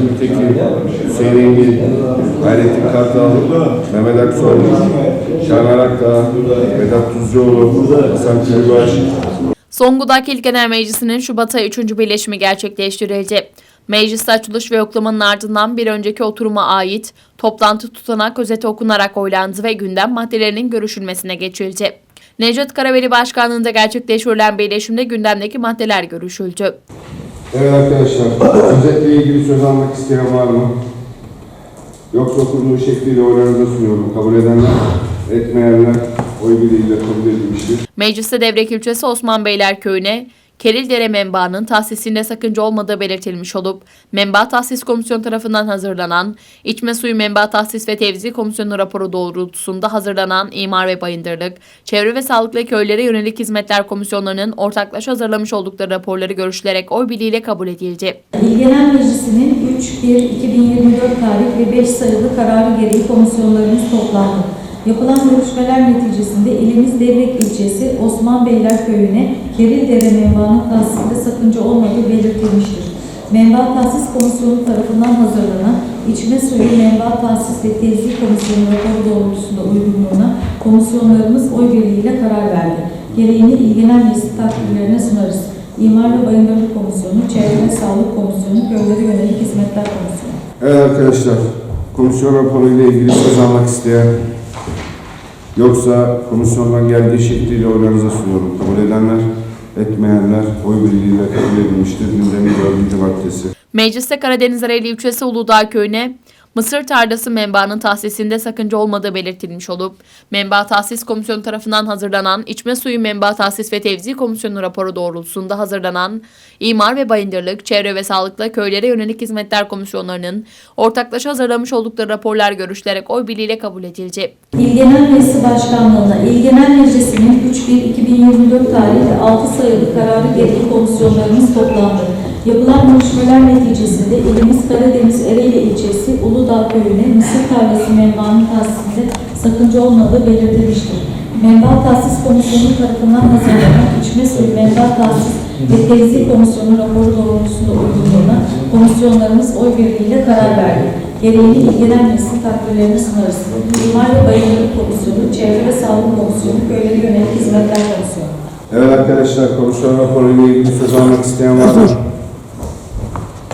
Gültekin, Hüseyin Engin, Hayrettin Kartal, Mehmet Aksoy, Şahan Akdağ, Vedat Tuzcuoğlu, Hasan Kırbaş, Zonguldak İl Genel Meclisi'nin Şubat ayı 3. birleşimi gerçekleştirildi. Mecliste açılış ve yoklamanın ardından bir önceki oturuma ait toplantı tutanak özeti okunarak oylandı ve gündem maddelerinin görüşülmesine geçildi. Necdet Karaveli Başkanlığı'nda gerçekleştirilen birleşimde gündemdeki maddeler görüşüldü. Evet arkadaşlar, özetle ilgili söz almak isteyen var mı? Yoksa okunduğu şekliyle oylarınıza sunuyorum. Kabul edenler, etmeyenler oy birliğiyle kabul edilmiştir. Mecliste Devrek ilçesi Osman Beyler Köyü'ne Kerildere menbaının tahsisinde sakınca olmadığı belirtilmiş olup, Menba Tahsis Komisyonu tarafından hazırlanan, İçme Suyu Menba Tahsis ve Tevzi Komisyonu raporu doğrultusunda hazırlanan İmar ve Bayındırlık, Çevre ve Sağlıklı Köylere Yönelik Hizmetler Komisyonlarının ortaklaşa hazırlamış oldukları raporları görüşülerek oy birliğiyle kabul edildi. İl Genel Meclisi'nin 3-1-2024 tarih ve 5 sayılı kararı gereği komisyonlarımız toplandı. Yapılan görüşmeler neticesinde ilimiz Devrek ilçesi Osman Beyler Köyü'ne Kerildere menbaının tahsisinde sakınca olmadığı belirtilmiştir. Menba Tahsis Komisyonu tarafından hazırlanan içme suyu menba tahsis ve tezlik komisyonu raporu doğrultusunda uygunluğuna komisyonlarımız oy birliğiyle karar verdi. Gereğini İl Genel Meclisi takdirlerine sunarız. İmar ve Bayındırlık Komisyonu, Çevre ve Sağlık Komisyonu, Köylere Yönelik Hizmetler Komisyonu. Evet arkadaşlar, komisyon raporu ile ilgili söz almak isteyen yoksa komisyondan geldiği şekliyle oylarınıza sunuyorum. Kabul edenler, etmeyenler oy birliğiyle kabul edilmiştir. Gündemin dördüncü maddesi. Mecliste Karadeniz Ereğli ilçesi Uludağ Köyü'ne Mısır tarlası menbaının tahsisinde sakınca olmadığı belirtilmiş olup, Menba Tahsis Komisyonu tarafından hazırlanan İçme Suyu Menba Tahsis ve Tevzi Komisyonu raporu doğrultusunda hazırlanan İmar ve Bayındırlık, Çevre ve Sağlıklı Köylere Yönelik Hizmetler Komisyonlarının ortaklaşa hazırlamış oldukları raporlar görüşülerek oy birliğiyle kabul edildi. İl Genel Meclisi Başkanlığı'na İl Meclisi'nin 3-1-2024 tarihli 6 sayılı kararı gereği komisyonlarımız toplandı. Yapılan görüşmeler neticesinde ilimiz Karadeniz Ereğli ilçesi Uludağ Köyü'ne Mısır tarlası menbaının tahsisinde sakınca olmadığı belirtilmiştir. Menba Tahsis Komisyonu tarafından hazırlanan içme suyu menba tahsis ve temsil komisyonu raporu doğrultusunda uygunluğuna komisyonlarımız oy birliğiyle karar verdi. Gereğini İl Genel Meclisi takdirlerine sunarız. İmar ve Bayındırlık Komisyonu, Çevre ve Sağlık Komisyonu, Köylere Yönelik Hizmetler Komisyonu. Evet arkadaşlar, komisyon raporu ile ilgili söz almak isteyen var mı?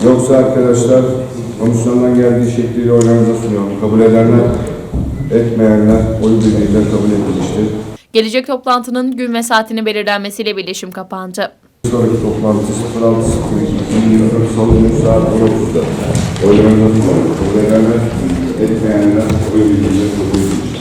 Yoksa arkadaşlar, komisyondan geldiği şekliyle oylarınıza sunuyorum. Kabul edenler, etmeyenler oy birliğiyle kabul edilmiştir. Gelecek toplantının gün ve saatini belirlenmesiyle birleşim kapandı. Sonraki toplantı 06.02.2024 Salı günü saat 19'da oylarınıza sunuyorum. Kabul edenler, etmeyenler oy birliğiyle kabul edilmiştir.